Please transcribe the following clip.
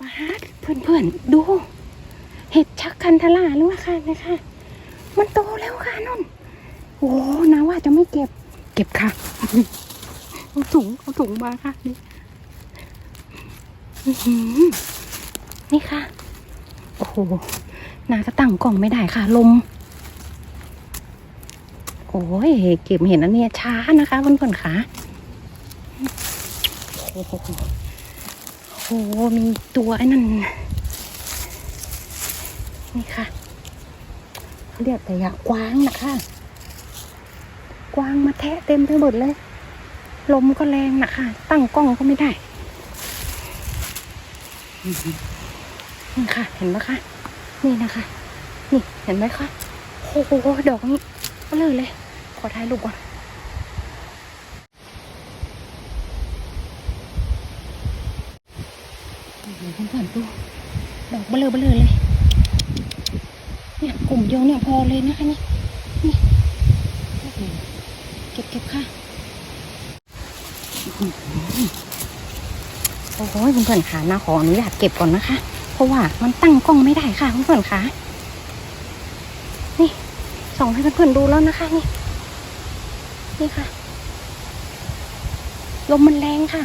ปาดเพื่อนเพื่อนๆดู เห็ดชักคันทลาหรือว่าค่ะนะคะ มันโตแล้วค่ะนุ่น โอ้นะว่าจะไม่เก็บ เก็บค่ะ เอาถุงเอาถุงมาค่ะนี่นี่ค่ะ โอ้โหนาก็ตั้งกล่องไม่ได้ค่ะ ลม โอ้ยเก็บเห็นอันเนี้ยช้านะคะเพื่อนๆค่ะโอ้โห โอ้โหมีตัวไอ้นั่น นี่ค่ะเขาเรียกแต่ยากว้างนะคะ กว้างมาแทะเต็มไปหมดเลย ลมก็แรงนะคะ ตั้งกล้องก็ไม่ได้ นี่ค่ะ เห็นไหมคะ นี่นะคะ นี่เห็นไหมคะ โอ้โห ดอกนี้เลยเลย ขอถ่ายรูปก่อนโอ้โห เพื่อนๆดูดอกเบลอเบลอเลยเนี่ยกลุ่มเดียวเนี่ยพอเลยนะคะนี่นี่เก็บเก็บค่ะโอ้โหเพื่อนๆค่ะนาขออนุญาตเก็บก่อนนะคะ เพราะว่ามันตั้งกล้องไม่ได้ค่ะเพื่อนๆค่ะนี่ส่องให้เพื่อนๆดูแล้วนะคะนี่นี่ค่ะลมมันแรงค่ะ